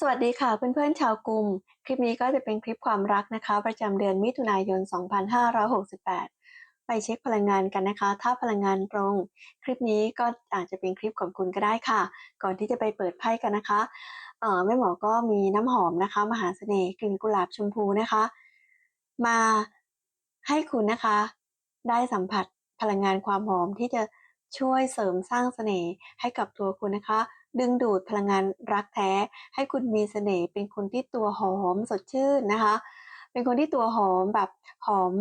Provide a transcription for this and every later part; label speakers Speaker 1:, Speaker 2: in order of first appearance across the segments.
Speaker 1: สวัสดีค่ะเพื่อนๆชาวกลุ่ม คลิปนี้ก็จะเป็นคลิปความรักนะคะ ประจำเดือนมิถุนายน 2568 ไปเช็คพลังงานกันนะคะ ถ้าพลังงานตรง คลิปนี้ก็อาจจะเป็นคลิปของคุณก็ได้ค่ะ ก่อนที่จะไปเปิดไพ่กันนะคะแม่หมอก็มีน้ำหอมนะคะ มหาเสน่ห์กลิ่นกุหลาบชมพูนะคะ มาให้คุณนะคะ ได้สัมผัสพลังงานความหอมที่จะช่วยเสริมสร้างเสน่ห์ให้กับตัวคุณนะคะ ดึงดูดพลังงานรักแท้ ให้คุณมีเสน่ห์เป็นคนที่ตัวหอมสดชื่นนะคะ เป็นคนที่ตัวหอมแบบหอม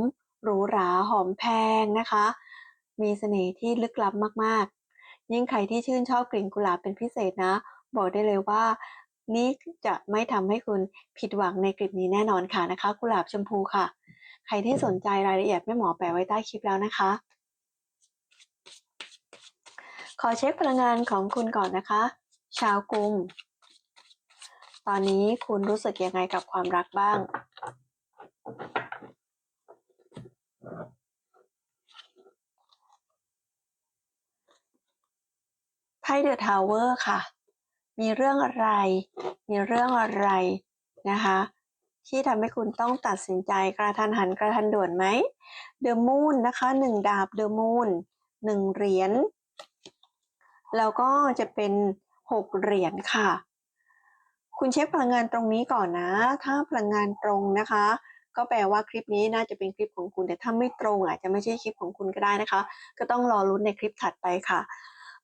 Speaker 1: หรูหราหอมแพงนะคะ มีเสน่ห์ที่ลึกล้ำมากๆ ยิ่งใครที่ชื่นชอบกลิ่นกุหลาบเป็นพิเศษนะ บอกได้เลยว่านี่จะไม่ทำให้คุณผิดหวังในกลิ่นนี้แน่นอนค่ะนะคะ กุหลาบชมพูค่ะ ใครที่สนใจรายละเอียดแม่หมอแปะไว้ใต้คลิปแล้วนะคะ ขอเช็คพลังงานของคุณก่อนนะคะ ชาวกรุงตอนนี้คุณรู้สึกยังไงกับความรักบ้าง ไพ่เดอะทาวเวอร์ค่ะ มีเรื่องอะไร มีเรื่องอะไรนะคะ ที่ทำให้คุณต้องตัดสินใจกระทันหันกระทันด่วนไหมเดอะมูนนะคะหนึ่งดาบเดอะมูนหนึ่งเหรียญ แล้วก็จะเป็น หกเหรียญค่ะ คุณเช็คพลังงานตรงนี้ก่อนนะ ถ้าพลังงานตรงนะคะ ก็แปลว่าคลิปนี้น่าจะเป็นคลิปของคุณ แต่ถ้าไม่ตรงอาจจะไม่ใช่คลิปของคุณก็ได้นะคะ ก็ต้องรอรุ้นในคลิปถัดไปค่ะ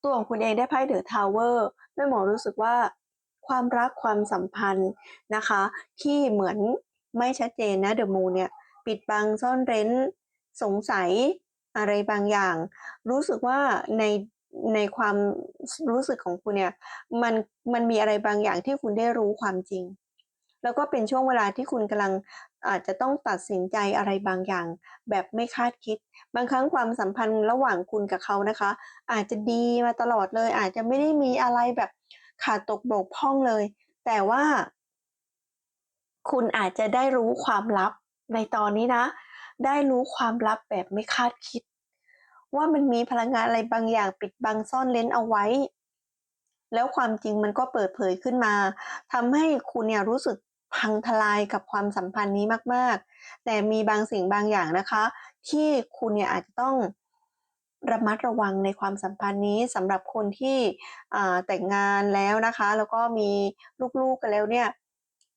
Speaker 1: ตัวของคุณเองได้ไพ่เดอะทาวเวอร์แม่หมอรู้สึกว่าความรักความสัมพันธ์นะคะ ที่เหมือนไม่ชัดเจนนะเดอะมูนเนี่ยปิดบังซ่อนเร้น สงสัยอะไรบางอย่าง รู้สึกว่าใน ในความรู้สึกของคุณเนี่ยมันมันมีอะไรบางอย่างที่คุณได้รู้ความจริง แล้วก็เป็นช่วงเวลาที่คุณกำลังอาจจะต้องตัดสินใจอะไรบางอย่าง แบบไม่คาดคิด บางครั้งความสัมพันธ์ระหว่างคุณกับเขานะคะ อาจจะดีมาตลอดเลย อาจจะไม่ได้มีอะไรแบบขาดตกบกพร่องเลย แต่ว่า คุณอาจจะได้รู้ความลับในตอนนี้นะ ได้รู้ความลับแบบไม่คาดคิด ว่ามันมีพลังงานอะไรบางอย่างปิดบังซ่อนเล้นเอาไว้ แล้วความจริงมันก็เปิดเผยขึ้นมาทำให้คุณเนี่ยรู้สึกพังทลายกับความสัมพันธ์นี้มาก ๆ แต่มีบางสิ่งบางอย่างนะคะ ที่คุณเนี่ยอาจจะต้องระมัดระวังในความสัมพันธ์นี้สำหรับคนที่แต่งงานแล้วนะคะ แล้วก็มีลูกๆกันแล้วเนี่ย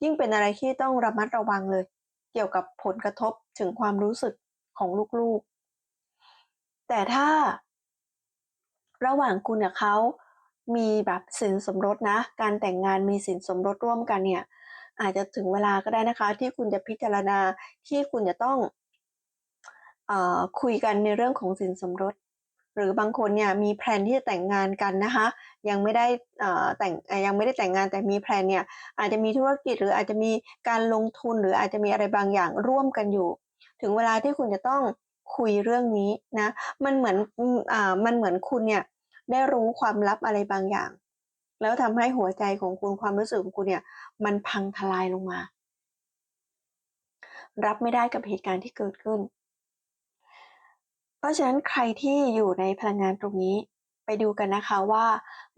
Speaker 1: ยิ่งเป็นอะไรที่ต้องระมัดระวังเลย เกี่ยวกับผลกระทบถึงความรู้สึกของลูกๆ แต่ถ้า ระหว่างคุณกับเขามีแบบสินสมรสนะ การแต่งงานมีสินสมรสร่วมกันเนี่ย อาจจะถึงเวลาก็ได้นะคะ ที่คุณจะพิจารณาที่คุณจะต้องอคุยกันในเรื่องของสินสมรส หรือบางคนเนี่ยมีแพลนที่จะแต่งงานกันนะคะ ยังไม่ได้แต่งยังไม่ได้แต่งงานแต่มีแพลนเนี่ยอาจจะมีธุรกิจหรืออาจจะมีการลงทุนหรืออาจจะมีอะไรบางอย่างร่วมกันอยู่ ถึงเวลาที่คุณจะต้อง คุยเรื่องนี้นะ มันเหมือนอ่ามันเหมือนคุณเนี่ยได้รู้ความลับอะไรบางอย่าง แล้วทำให้หัวใจของคุณความรู้สึกของคุณเนี่ย มันพังทลายลงมา รับไม่ได้กับเหตุการณ์ที่เกิดขึ้น เพราะฉะนั้นใครที่อยู่ในพลังงานตรงนี้ไปดูกันนะคะว่า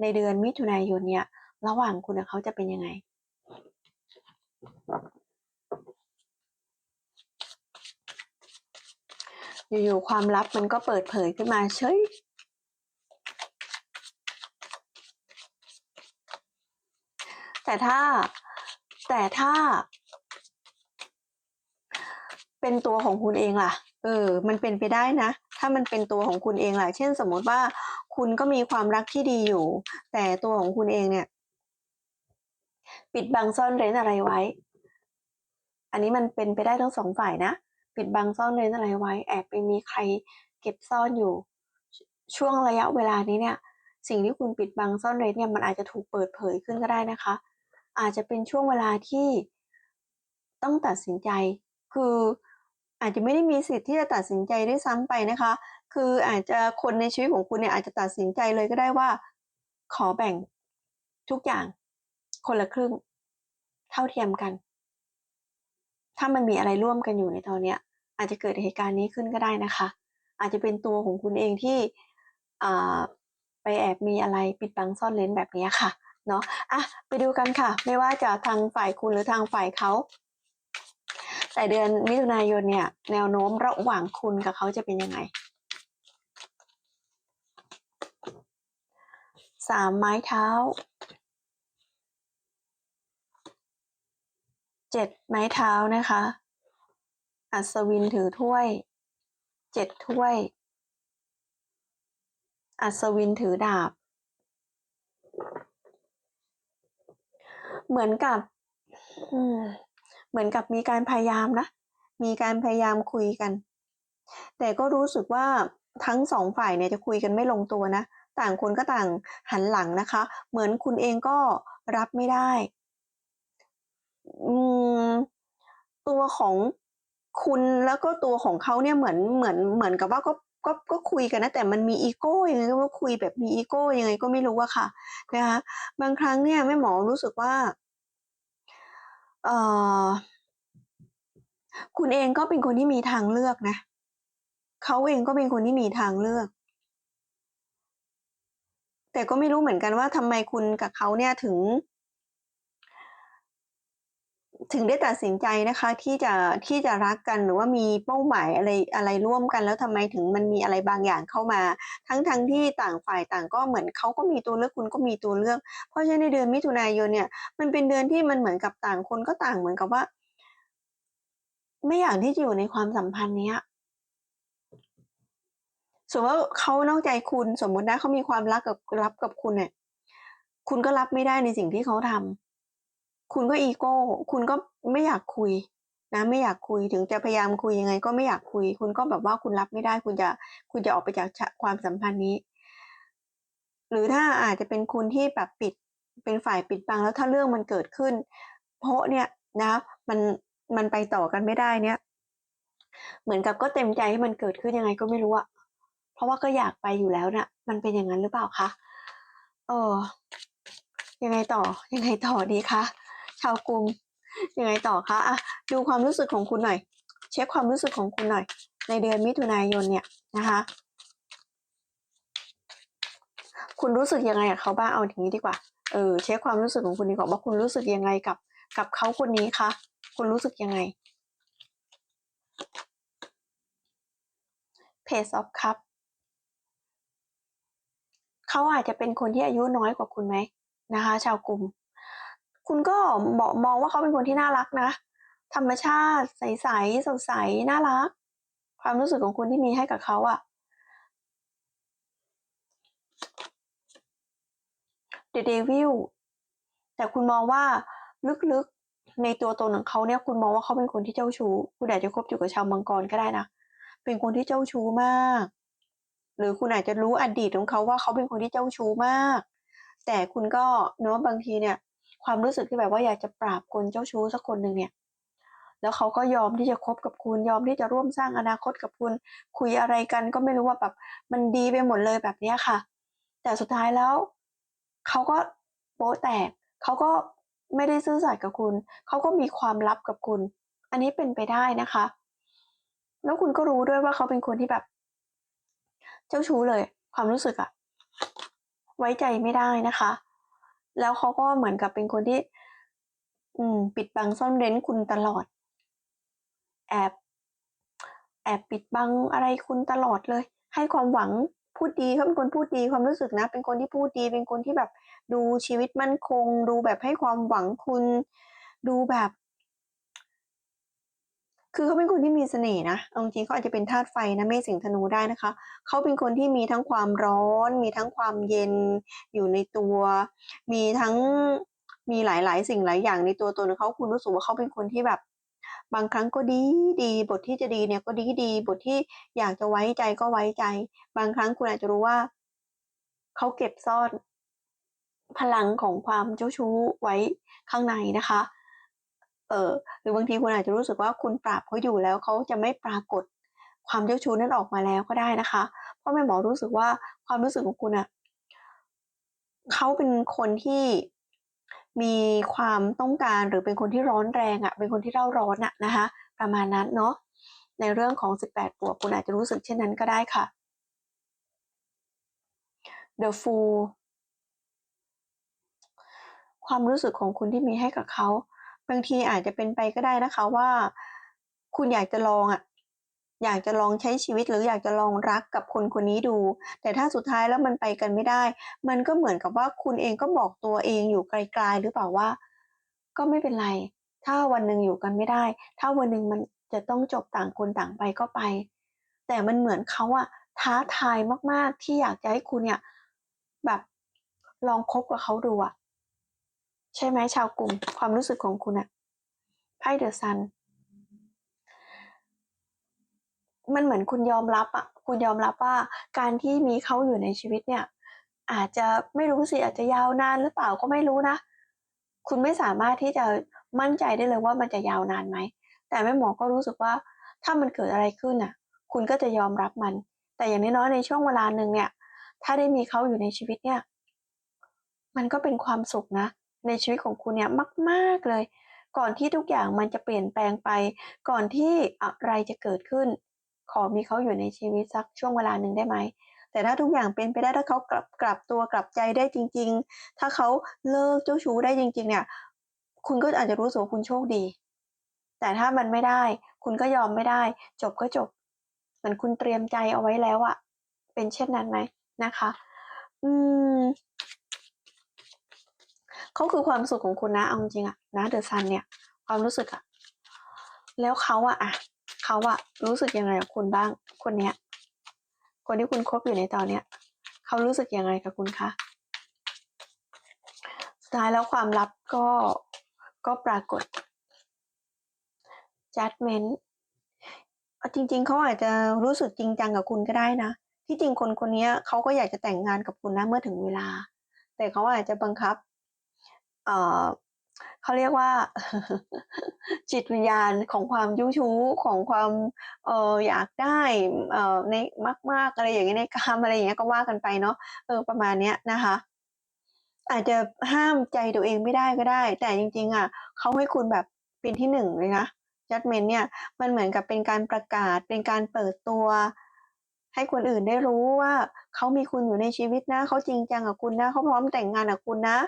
Speaker 1: ในเดือนมิถุนายนเนี่ย ระหว่างคุณกับเขาจะเป็นยังไง อยู่ๆความลับมันก็เปิดเผยขึ้นมาเฉยแต่ถ้าแต่ถ้า เป็นตัวของคุณเองล่ะ เออ มันเป็นไปได้นะ ถ้ามันเป็นตัวของคุณเองล่ะ เช่นสมมติว่าคุณก็มีความรักที่ดีอยู่ แต่ตัวของคุณเองเนี่ย ปิดบังซ่อนเร้นอะไรไว้ อันนี้มันเป็นไปได้ทั้งสองฝ่ายนะ ปิดบังซ่อนเร้นอะไรไว้ แอบไปมีใครเก็บซ่อนอยู่ ช่วงระยะเวลานี้เนี่ย สิ่งที่คุณปิดบังซ่อนเร้นเนี่ยมันอาจจะถูกเปิดเผยขึ้นก็ได้นะคะ อาจจะเป็นช่วงเวลาที่ต้องตัดสินใจ คืออาจจะไม่ได้มีสิทธิ์ที่จะตัดสินใจได้ซ้ำไปนะคะ คืออาจจะคนในชีวิตของคุณเนี่ยอาจจะตัดสินใจเลยก็ได้ว่า ขอแบ่งทุกอย่างคนละครึ่ง เท่าเทียมกัน ถ้ามันมีอะไรร่วมกันอยู่ในตอนเนี้ย อาจจะเกิดเหตุการณ์นี้ขึ้นก็ได้นะคะ อาจจะเป็นตัวของคุณเองที่ไปแอบมีอะไรปิดบังซ่อนเลนแบบนี้ค่ะเนาะอะไปดูกันค่ะ ไม่ว่าจะทางฝ่ายคุณหรือทางฝ่ายเขาแต่เดือนมิถุนายนเนี่ย แนวโน้มระหว่างคุณกับเขาจะเป็นยังไงสามไม้เท้าเจ็ดไม้เท้านะคะ อัศวินถือถ้วยเจ็ดถ้วย อัศวินถือดาบ เหมือนกับเหมือนกับมีการพยายามนะ มีการพยายามคุยกัน แต่ก็รู้สึกว่าทั้งสองฝ่ายเนี่ยจะคุยกันไม่ลงตัวนะ ต่างคนก็ต่างหันหลังนะคะ เหมือนคุณเองก็รับไม่ได้ ตัวของ คุณแล้วก็ตัวของเขาเนี่ยเหมือนเหมือนเหมือนกับว่าก็ก็ก็คุยกันนะแต่มันมีอีโก้ยังไงก็ว่าคุยแบบมีอีโก้ยังไงก็ไม่รู้อะค่ะนะคะบางครั้งเนี่ยแม่หมอรู้สึกว่าเออคุณเองก็เป็นคนที่มีทางเลือกนะเขาเองก็เป็นคนที่มีทางเลือก แต่ก็ไม่รู้เหมือนกันว่าทำไมคุณกับเขาเนี่ยถึง ถึงได้ตัดสินใจนะคะที่จะที่จะรักกันหรือว่ามีเป้าหมายอะไรอะไรร่วมกัน แล้วทำไมถึงมันมีอะไรบางอย่างเข้ามา ทั้งทั้งที่ต่างฝ่ายต่างก็เหมือนเขาก็มีตัวเลือกคุณก็มีตัวเลือก เพราะฉะนั้นในเดือนมิถุนายนเนี่ย มันเป็นเดือนที่มันเหมือนกับต่างคนก็ต่างเหมือนกับว่า ไม่อยากที่จะอยู่ในความสัมพันธ์เนี้ยสมมติว่าเขานอกใจคุณสมมตินะเขามีความรักกับรับกับคุณเนี่ย คุณก็รับไม่ได้ในสิ่งที่เขาทำ คุณก็อีโก้ คุณก็ไม่อยากคุยนะไม่อยากคุยถึงจะพยายามคุยยังไง ก็ไม่อยากคุย คุณก็แบบว่าคุณรับไม่ได้ คุณจะคุณจะออกไปจากความสัมพันธ์นี้ หรือถ้าอาจจะเป็นคุณที่แบบปิดเป็นฝ่ายปิดบังแล้วถ้าเรื่องมันเกิดขึ้น เพราะเนี่ยนะมันมันไปต่อกันไม่ได้เนี่ย เหมือนกับก็เต็มใจให้มันเกิดขึ้นยังไงก็ไม่รู้อะเพราะว่าก็อยากไปอยู่แล้วนะ่ะ มันเป็นอย่างนั้นหรือเปล่าคะเออยังไงต่อยังไงต่อดีคะาวกรุงยังไงต่อคะอะดูความรู้สึกของคุณหน่อย เช็คความรู้สึกของคุณหน่อย ในเดือนมิถุนายนเนี่ยนะคะ คุณรู้สึกยังไงกับเขาบ้างเอาอย่างนี้ดีกว่าเออเช็คความรู้สึกของคุณดีกว่าว่าคุณรู้สึกยังไงกับกับเขาคนนี้คะคุณรู้สึกยังไง Page of Cup เขาอาจจะเป็นคนที่อายุน้อยกว่าคุณไหมนะคะ ชาวกลุ่ม คุณก็บอกมองว่าเขาเป็นคนที่น่ารักนะ ธรรมชาติใสๆสดใสน่ารัก ความรู้สึกของคุณที่มีให้กับเขาอะ The Devil แต่คุณมองว่าลึกๆในตัวตนของเขาเนี่ย คุณมองว่าเขาเป็นคนที่เจ้าชู้ คุณอาจจะคบอยู่กับชาวมังกรก็ได้นะ เป็นคนที่เจ้าชู้มาก หรือคุณอาจจะรู้อดีตของเขาว่าเขาเป็นคนที่เจ้าชู้มาก แต่คุณก็เนาะบางทีเนี่ย ความรู้สึกที่แบบว่าอยากจะปราบคนเจ้าชู้สักคนหนึ่งเนี่ย แล้วเขาก็ยอมที่จะคบกับคุณยอมที่จะร่วมสร้างอนาคตกับคุณ คุยอะไรกันก็ไม่รู้ว่าแบบมันดีไปหมดเลยแบบเนี้ยค่ะ แต่สุดท้ายแล้วเขาก็โป๊ะแตกเขาก็ไม่ได้ซื่อสัตย์กับคุณ เขาก็มีความลับกับคุณ อันนี้เป็นไปได้นะคะ แล้วคุณก็รู้ด้วยว่าเขาเป็นคนที่แบบ เจ้าชู้เลย ความรู้สึกอะไว้ใจไม่ได้นะคะ แล้วเขาก็เหมือนกับเป็นคนที่ อืม ปิดบังซ่อนเร้นคุณตลอด แอบ แอบปิดบังอะไรคุณตลอดเลย ให้ความหวังพูดดีเขาเป็นคนพูดดีความรู้สึกนะ เป็นคนที่พูดดี เป็นคนที่แบบดูชีวิตมั่นคง ดูแบบให้ความหวังคุณ ดูแบบ คือเขาเป็นคนที่มีเสน่ห์นะเอาจริงเขาอาจจะเป็นธาตุไฟนะเมษสิงธนูได้นะคะ เขาเป็นคนที่มีทั้งความร้อน มีทั้งความเย็นอยู่ในตัว มีทั้งมีหลาย ๆ สิ่งหลายอย่างในตัวตนของเขาคุณรู้สึกว่าเขาเป็นคนที่แบบ บางครั้งก็ดีดี บทที่จะดีเนี่ยก็ดีดี บทที่อยากจะไว้ใจก็ไว้ใจ บางครั้งคุณอาจจะรู้ว่าเขาเก็บซ่อนพลังของความเจ้าชู้ไว้ข้างในนะคะ ออหรือบางทีคุณอาจจะรู้สึกว่าคุณปราบเขาอยู่แล้วเขาจะไม่ปรากฏความเจ้าชู้นั้นออกมาแล้วก็ได้นะคะ เพราะแม่หมอรู้สึกว่าความรู้สึกของคุณอะเขาเป็นคนที่มีความต้องการหรือเป็นคนที่ร้อนแรงอะเป็นคนที่เร่าร้อนอะนะคะ ประมาณนั้นเนาะในเรื่องของ 18 บวกคุณอาจจะรู้สึกเช่นนั้นก็ได้ค่ะ The Fool ความรู้สึกของคุณที่มีให้กับเขา บางทีอาจจะเป็นไปก็ได้นะคะว่า คุณอยากจะลองอะอยากจะลองใช้ชีวิตหรืออยากจะลองรักกับคนคนนี้ดู แต่ถ้าสุดท้ายแล้วมันไปกันไม่ได้ มันก็เหมือนกับว่าคุณเองก็บอกตัวเองอยู่ไกลๆหรือเปล่าว่า ก็ไม่เป็นไร ถ้าวันหนึ่งอยู่กันไม่ได้ ถ้าวันหนึ่งมันจะต้องจบต่างคนต่างไปก็ไป แต่มันเหมือนเขาอะท้าทายมากๆที่อยากจะให้คุณเนี่ยแบบลองคบกับเขาดูอะ ใช่ไหมชาวกลุ่ม ความรู้สึกของคุณอะไพ่เดอะซันมันเหมือนคุณยอมรับอะคุณยอมรับว่าการที่มีเขาอยู่ในชีวิตเนี่ย อาจจะไม่รู้สิอาจจะยาวนานหรือเปล่าก็ไม่รู้นะ คุณไม่สามารถที่จะมั่นใจได้เลยว่ามันจะยาวนานไหม แต่แม่หมอก็รู้สึกว่าถ้ามันเกิดอะไรขึ้นน่ะ คุณก็จะยอมรับมัน แต่อย่างน้อยๆในช่วงเวลาหนึ่งเนี่ย ถ้าได้มีเขาอยู่ในชีวิตเนี่ย มันก็เป็นความสุขนะ ในชีวิตของคุณเนี่ยมาก ๆเลย ก่อนที่ทุกอย่างมันจะเปลี่ยนแปลงไป ก่อนที่อะไรจะเกิดขึ้น ขอมีเขาอยู่ในชีวิตสักช่วงเวลาหนึ่งได้ไหมแต่ถ้าทุกอย่างเป็นไปได้ถ้าเขากลับกลับตัวกลับใจได้จริง ๆ ถ้าเขาเลิกเจ้าชู้ได้จริง ๆ เนี่ย คุณก็อาจจะรู้สึกว่าคุณโชคดี แต่ถ้ามันไม่ได้ คุณก็ยอมไม่ได้ จบก็จบ เหมือนคุณเตรียมใจเอาไว้แล้วอะเป็นเช่นนั้นไหมนะคะ อืม เขาคือความสุขของคุณนะเอาจริงอะนะเดอะซันเนี่ย ความรู้สึกอะแล้วเขาอะอะเขาอะรู้สึกยังไงกับคุณบ้าง คนเนี้ย คนที่คุณคบอยู่ในตอนเนี้ยเขารู้สึกยังไงกับคุณคะสุดท้ายแล้วความลับก็ก็ปรากฏ judgment เอาจริง ๆเขาอาจจะรู้สึกจริงจังกับคุณก็ได้นะ ที่จริงคนคนนี้เขาก็อยากจะแต่งงานกับคุณนะเมื่อถึงเวลา แต่เขาอาจจะบังคับ เอ่อเขาเรียกว่า จิตวิญญาณของความยุชู้ของความเอออยากได้เออในมาก ๆ อะไรอย่างเงี้ยในกามอะไรอย่างเงี้ยก็ว่ากันไปเนาะเออประมาณเนี้ยนะคะ อาจจะห้ามใจตัวเองไม่ได้ก็ได้ แต่จริง ๆ อะเขาให้คุณแบบเป็นที่หนึ่งเลยนะ judgment เนี่ยมันเหมือนกับเป็นการประกาศเป็นการเปิดตัว ให้คนอื่นได้รู้ว่าเขามีคุณอยู่ในชีวิตนะเขาจริงจังกับคุณนะเขาพร้อมแต่งงานกับคุณนะ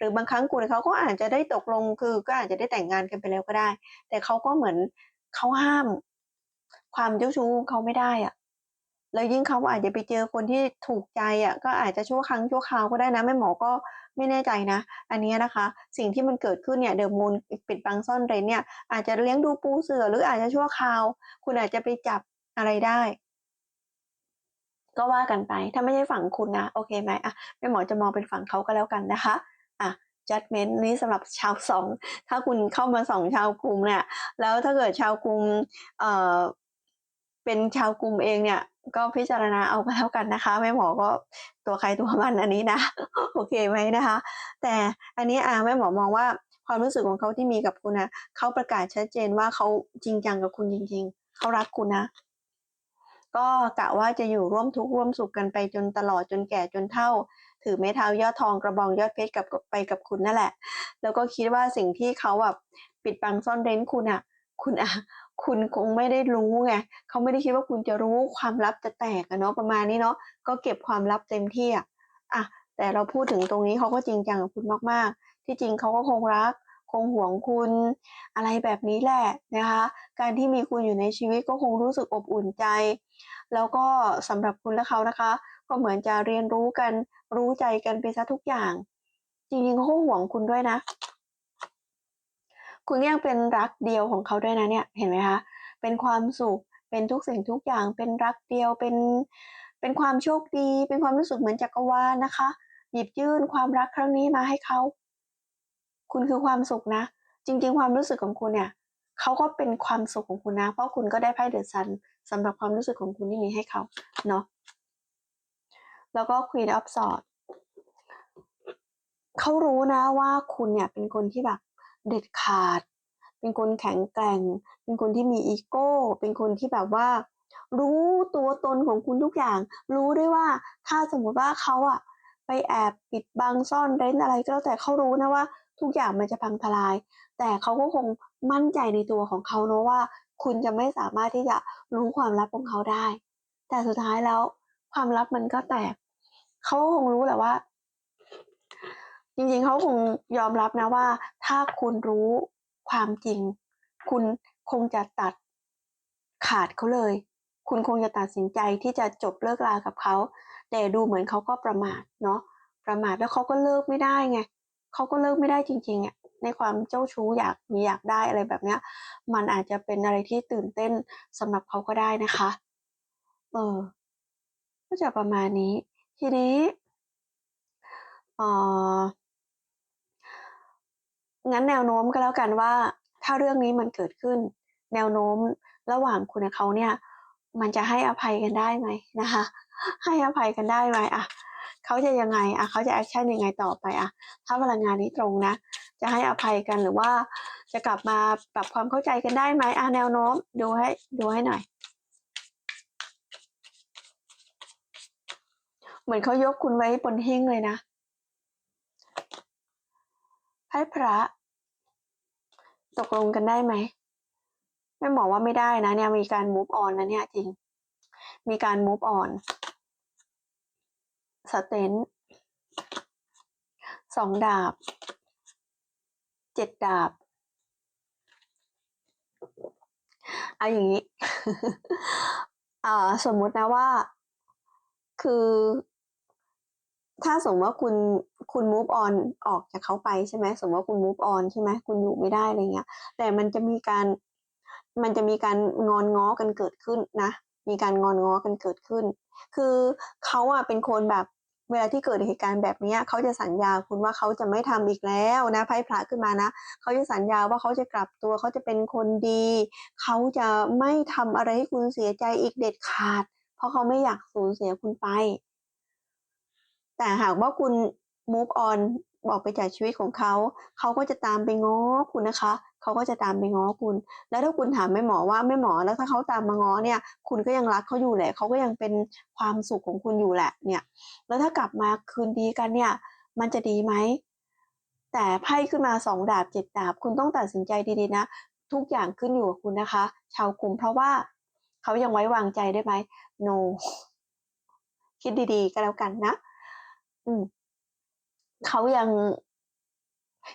Speaker 1: หรือบางครั้งคุณเขาก็อาจจะได้ตกลงคือก็อาจจะได้แต่งงานกันไปแล้วก็ได้ แต่เขาก็เหมือนเขาห้าม ความเจ้าชู้เขาไม่ได้อะแล้วยิ่งเขาอาจจะไปเจอคนที่ถูกใจอะก็อาจจะชั่วครั้งชั่วคราวก็ได้นะแม่หมอก็ไม่แน่ใจนะ อันนี้นะคะ สิ่งที่มันเกิดขึ้นเนี่ยเดอะมูนปิดบังซ่อนเร้นเนี่ยอาจจะเลี้ยงดูปูเสือหรืออาจจะชั่วคราว คุณอาจจะไปจับอะไรได้ ก็ว่ากันไปถ้าไม่ใช่ฝั่งคุณนะโอเคไหมอะแม่หมอจะมองเป็นฝั่งเขาก็แล้วกันนะคะ อะ judgment นี้สำหรับชาวสอง ถ้าคุณเข้ามาสองชาวกลุ่มเนี่ย แล้วถ้าเกิดชาวกลุ่มเอ่อเป็นชาวกลุ่มเองเนี่ยก็พิจารณาเอาก็แล้วกันนะคะแม่หมอก็ตัวใครตัวมันอันนี้นะโอเคไหมนะคะ แต่อันนี้อะแม่หมอมองว่าความรู้สึกของเขาที่มีกับคุณนะเขาประกาศชัดเจนว่าเขาจริงจังกับคุณจริง ๆเขารักคุณนะ ก็กะว่าจะอยู่ร่วมทุกข์ร่วมสุขกันไปจนตลอดจนแก่จนเฒ่า ถือไม้เท้ายอดทองกระบองยอดเพชรกับไปกับคุณนั่นแหละ แล้วก็คิดว่าสิ่งที่เขาแบบปิดบังซ่อนเร้นคุณอะ คุณอะคุณคงไม่ได้รู้ไงเขาไม่ได้คิดว่าคุณจะรู้ความลับจะแตกอะเนาะประมาณนี้เนาะก็เก็บความลับเต็มที่อะอะแต่เราพูดถึงตรงนี้เขาก็จริงจังกับคุณมากๆ ที่จริงเขาก็คงรัก คงห่วงคุณอะไรแบบนี้แหละนะคะ การที่มีคุณอยู่ในชีวิตก็คงรู้สึกอบอุ่นใจ แล้วก็สำหรับคุณและเขานะคะ ก็เหมือนจะเรียนรู้กันรู้ใจกันไปซะทุกอย่าง จริงๆเขาก็ห่วงคุณด้วยนะ คุณยังเป็นรักเดียวของเขาด้วยนะเนี่ยเห็นไหมคะเป็นความสุขเป็นทุกสิ่งทุกอย่างเป็นรักเดียวเป็นเป็นความโชคดี เป็นความรู้สึกเหมือนจักรวาลนะคะ หยิบยื่นความรักครั้งนี้มาให้เขา คุณคือความสุขนะ จริง ๆ ความรู้สึกของคุณเนี่ยเขาก็เป็นความสุขของคุณนะ เพราะคุณก็ได้ไพ่เดอะซันสำหรับความรู้สึกของคุณที่มีให้เขาเนาะแล้วก็ Queen of Swords เขารู้นะว่าคุณเนี่ยเป็นคนที่แบบเด็ดขาด เป็นคนแข็งแกร่ง เป็นคนที่มีอีโก้ เป็นคนที่แบบว่า รู้ตัวตนของคุณทุกอย่าง รู้ด้วยว่าถ้าสมมติว่าเขาอะไปแอบปิดบังซ่อนเร้นอะไรก็แล้วแต่เขารู้นะว่า ทุกอย่างมันจะพังทลาย แต่เขาก็คงมั่นใจในตัวของเขาเนอะว่า คุณจะไม่สามารถที่จะรู้ความลับของเขาได้ แต่สุดท้ายแล้วความลับมันก็แตก เขาก็คงรู้แหละว่า จริงๆเขาคงยอมรับนะว่า ถ้าคุณรู้ความจริง คุณคงจะตัดขาดเขาเลย คุณคงจะตัดสินใจที่จะจบเลิกรากับเขา แต่ดูเหมือนเขาก็ประมาทเนาะประมาทแล้วเขาก็เลิกไม่ได้ไง เขาก็เลิกไม่ได้จริงๆอะในความเจ้าชู้อยากมีอยากได้อะไรแบบเนี้ย มันอาจจะเป็นอะไรที่ตื่นเต้นสำหรับเขาก็ได้นะคะ เออ ก็จะประมาณนี้ ทีนี้เอ่องั้นแนวโน้มก็แล้วกันว่า ถ้าเรื่องนี้มันเกิดขึ้น แนวโน้มระหว่างคุณกับเขาเนี่ย มันจะให้อภัยกันได้ไหมนะคะ ให้อภัยกันได้ไหมอะ เขาจะยังไงอะเขาจะแอคชั่นยังไงต่อไปอะถ้าพลังงานนี้ตรงนะ จะให้อภัยกันหรือว่าจะกลับมาปรับความเข้าใจกันได้ไหมอะแนวโน้มดูให้ดูให้หน่อย เหมือนเขายกคุณไว้บนหิ้งเลยนะไพ่พระตกลงกันได้ไหมไม่บอกว่าไม่ได้นะเนี่ยมีการ move on นะเนี่ยจริง มีการ move on สเตนสองดาบ เจ็ดดาบเอาอย่างนี้อ่าสมมุตินะว่า คือ ถ้าสมมติว่าคุณคุณ move on ออกจากเขาไปใช่ไหมสมมติว่าคุณ move on ใช่ไหมคุณอยู่ไม่ได้อะไรเงี้ย แต่มันจะมีการ มันจะมีการงอนง้อกันเกิดขึ้นนะ มีการงอนง้อกันเกิดขึ้น คือเขาอะเป็นคนแบบ เวลาที่เกิดเหตุการณ์แบบนี้เขาจะสัญญาคุณว่าเขาจะไม่ทำอีกแล้วนะไพ่พระขึ้นมานะเขาจะสัญญาว่าเขาจะกลับตัวเขาจะเป็นคนดี เขาจะไม่ทำอะไรให้คุณเสียใจอีกเด็ดขาด เพราะเขาไม่อยากสูญเสียคุณไป แต่หากว่าคุณ move on บอกไปจากชีวิตของเขา เขาก็จะตามไปง้อคุณนะคะ เขาก็จะตามไปง้อคุณ แล้วถ้าคุณถามแม่หมอว่าแม่หมอแล้วถ้าเขาตามมาง้อเนี่ย คุณก็ยังรักเขาอยู่แหละเขาก็ยังเป็นความสุขของคุณอยู่แหละเนี่ย แล้วถ้ากลับมาคืนดีกันเนี่ย มันจะดีไหมแต่ไพ่ขึ้นมาสองดาบเจ็ดดาบ คุณต้องตัดสินใจดีๆนะ ทุกอย่างขึ้นอยู่กับคุณนะคะ ชาวกลุ่มเพราะว่าเขายังไว้วางใจได้ไหม no คิดดีๆก็แล้วกันนะ อืมเขายัง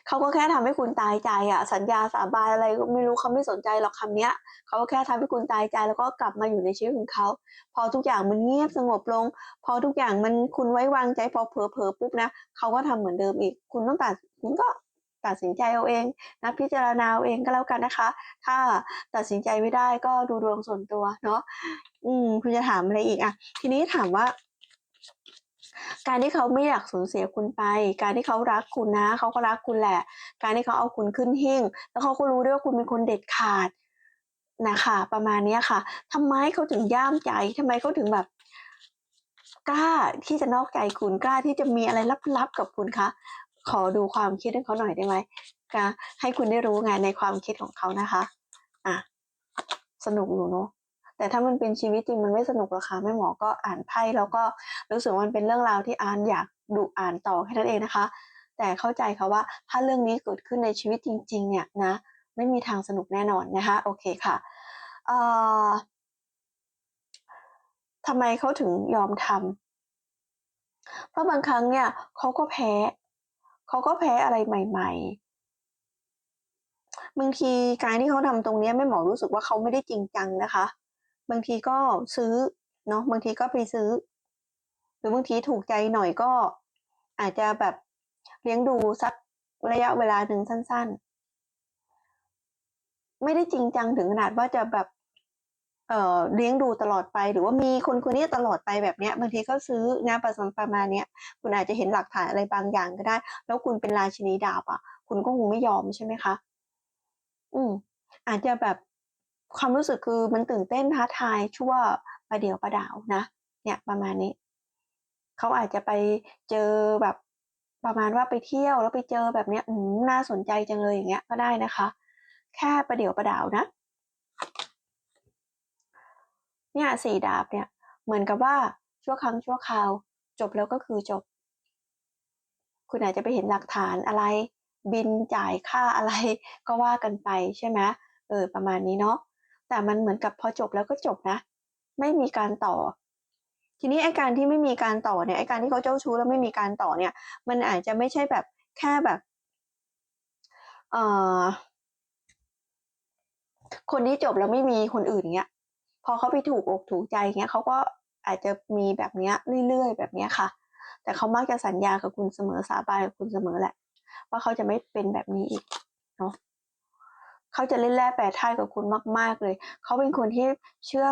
Speaker 1: เขาก็แค่ทำให้คุณตายใจอะสัญญาสาบานอะไรก็ไม่รู้เขาไม่สนใจหรอกคำเนี้ยเขาก็แค่ทำให้คุณตายใจแล้วก็กลับมาอยู่ในชีวิตของเขาพอทุกอย่างมันเงียบสงบลง พอทุกอย่างมันคุณไว้วางใจพอเผลอเผลอปุ๊บนะเขาก็ทำเหมือนเดิมอีก คุณต้องตัดคุณก็ตัดสินใจเอาเองนะพิจารณาเอาเองก็แล้วกันนะคะ ถ้าตัดสินใจไม่ได้ก็ดูดวงส่วนตัวเนาะอืมคุณจะถามอะไรอีกอะทีนี้ถามว่า การที่เขาไม่อยากสูญเสียคุณไป การที่เขารักคุณนะ เขาก็รักคุณแหละ การที่เขาเอาคุณขึ้นหิ้งแล้วเขาก็รู้ด้วยว่าคุณเป็นคนเด็ดขาดนะคะ ประมาณเนี้ยค่ะทำไมเขาถึงย่ามใจทำไมเขาถึงแบบ กล้าที่จะนอกใจคุณกล้าที่จะมีอะไรลับๆกับคุณคะขอดูความคิดของเขาหน่อยได้ไหมคะให้คุณได้รู้ไงในความคิดของเขานะคะ อะ สนุกอยู่เนาะ แต่ถ้ามันเป็นชีวิตจริงมันไม่สนุกหรอกค่ะแม่หมอก็อ่านไพ่แล้วก็รู้สึกว่ามันเป็นเรื่องราวที่อ่านอยากดูอ่านต่อแค่นั้นเองนะคะ แต่เข้าใจค่ะว่าถ้าเรื่องนี้เกิดขึ้นในชีวิตจริง ๆ เนี่ยนะ ไม่มีทางสนุกแน่นอนนะคะโอเคค่ะเอ่อทำไมเขาถึงยอมทำเพราะบางครั้งเนี่ยเขาก็แพ้เขาก็แพ้อะไรใหม่ ๆบางทีการที่เขาทำตรงนี้แม่หมอรู้สึกว่าเขาไม่ได้จริงจังนะคะ บางทีก็ซื้อเนาะบางทีก็ไปซื้อ หรือบางทีถูกใจหน่อยก็อาจจะแบบเลี้ยงดูสักระยะเวลาหนึ่งสั้น ๆ ไม่ได้จริงจังถึงขนาดว่าจะแบบเอ่อเลี้ยงดูตลอดไป หรือว่ามีคนคนนี้ตลอดไปแบบเนี้ย บางทีก็ซื้อนะประมประมาณเนี้ยคุณอาจจะเห็นหลักฐานอะไรบางอย่างก็ได้ แล้วคุณเป็นราชินีดาบอะคุณก็คงไม่ยอมใช่ไหมคะ อืมอาจจะแบบ ความรู้สึกคือมันตื่นเต้นท้าทายชั่วประเดี๋ยวประดาวนะ เนี่ยประมาณนี้ เขาอาจจะไปเจอแบบประมาณว่าไปเที่ยวแล้วไปเจอแบบเนี้ยอืมน่าสนใจจังเลยอย่างเงี้ยก็ได้นะคะ แค่ประเดี๋ยวประดาวนะ เนี่ยสี่ดาบเนี่ย เหมือนกับว่าชั่วครั้งชั่วคราว จบแล้วก็คือจบ คุณอาจจะไปเห็นหลักฐานอะไร บินจ่ายค่าอะไรก็ว่ากันไปใช่ไหมเออประมาณนี้เนาะ แต่มันเหมือนกับพอจบแล้วก็จบนะ ไม่มีการต่อ ทีนี้ไอการที่ไม่มีการต่อเนี่ยไอการที่เขาเจ้าชู้แล้วไม่มีการต่อเนี่ย มันอาจจะไม่ใช่แบบแค่แบบเอ่อคนที่จบแล้วไม่มีคนอื่นเงี้ย พอเขาไปถูกอกถูกใจเงี้ยเขาก็อาจจะมีแบบเนี้ยเรื่อยๆ แบบเนี้ยค่ะ แต่เขามักจะสัญญากับคุณเสมอสาบานกับคุณเสมอแหละ ว่าเขาจะไม่เป็นแบบนี้อีกเนาะ เขาจะเล่นแร่แปรธาตุกับคุณมาก ๆเลย เขาเป็นคนที่เชื่อ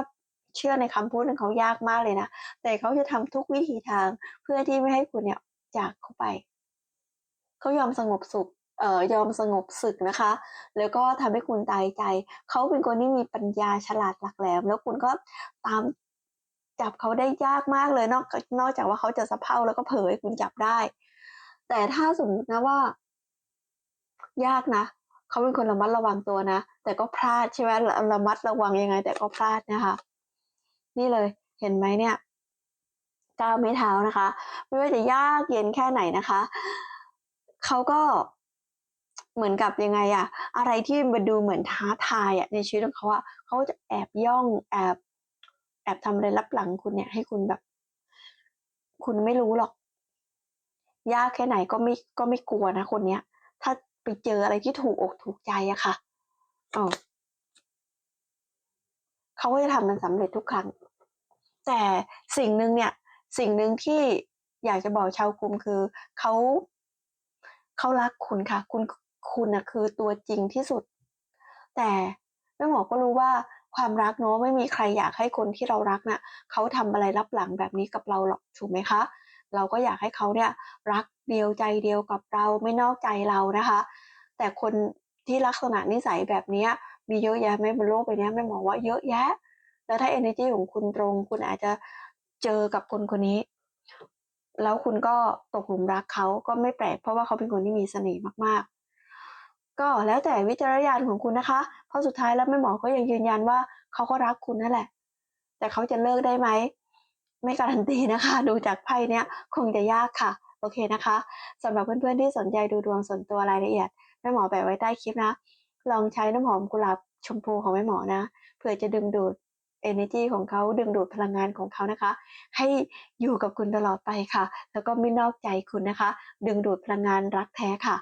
Speaker 1: เชื่อในคำพูดของเขายากมากเลยนะ แต่เขาจะทำทุกวิธีทางเพื่อที่ไม่ให้คุณเนี่ยจากเขาไป เขายอมสงบสุข เอ่อ ยอมสงบศึกนะคะ แล้วก็ทำให้คุณตายใจ เขาเป็นคนที่มีปัญญาฉลาดหลักแหลม แล้วคุณก็ตามจับเขาได้ยากมากเลย นอกนอกจากว่าเขาจะสะเพร่าแล้วก็เผลอให้คุณจับได้ แต่ถ้าสมมตินะว่า ยากนะ เขาเป็นคนระมัดระวังตัวนะ แต่ก็พลาดใช่ไหมระระมัดระวังยังไง แต่ก็พลาดนะคะ นี่เลยเห็นไหมเนี่ยก้าวไม้เท้านะคะ ไม่ว่าจะยากเย็นแค่ไหนนะคะเขาก็เหมือนกับยังไงอะอะไรที่มันดูเหมือนท้าทายอะในชีวิตของเขาอะเขาจะแอบย่องแอบแอบทำอะไรลับหลังคุณเนี่ยให้คุณแบบ คุณไม่รู้หรอก ยากแค่ไหนก็ไม่ก็ไม่กลัวนะคนเนี้ย ถ้า ไปเจออะไรที่ถูกอกถูกใจอะค่ะเออเขาก็จะทำมันสำเร็จทุกครั้ง แต่สิ่งหนึ่งเนี่ย สิ่งหนึ่งที่อยากจะบอกชาวกลุ่มคือเขาเขารักคุณค่ะ คุณคุณนะคือตัวจริงที่สุด แต่แม่หมอก็รู้ว่าความรักเนอะไม่มีใครอยากให้คนที่เรารักน่ะเขาทำอะไรรับหลังแบบนี้กับเราหรอกถูกไหมคะ เราก็อยากให้เขาเนี่ยรัก เดียวใจเดียวกับเราไม่นอกใจเรานะคะ แต่คนที่ลักษณะนิสัยแบบนี้มีเยอะแยะไหม่บนโลกใบนี้แม่มอว่าเยอะแยะ แล้วถ้า energy ของคุณตรง คุณอาจจะเจอกับคนคนนี้ แล้วคุณก็ตกหลุมรักเขาก็ไม่แปลกเพราะว่าเขาเป็นคนที่มีเสน่ห์มากๆ ก็แล้วแต่วิจารณญาณของคุณนะคะ เพราะสุดท้ายแล้วแม่หมอก็ยังยืนยันว่าเขาก็รักคุณนั่นแหละ แต่เขาจะเลิกได้ไหมไม่การันตีนะคะ ดูจากไพ่เนี้ยคงจะยากค่ะ โอเคนะคะสำหรับเพื่อนๆที่สนใจดูดวงส่วนตัวรายละเอียดแม่หมอแปะไว้ใต้คลิปนะ ลองใช้น้ำหอมกุหลาบชมพูของแม่หมอนะเผื่อจะดึงดูด energy ของเขาดึงดูดพลังงานของเขานะคะ ให้อยู่กับคุณตลอดไปค่ะ แล้วก็ไม่นอกใจคุณนะคะ ดึงดูดพลังงานรักแท้ค่ะ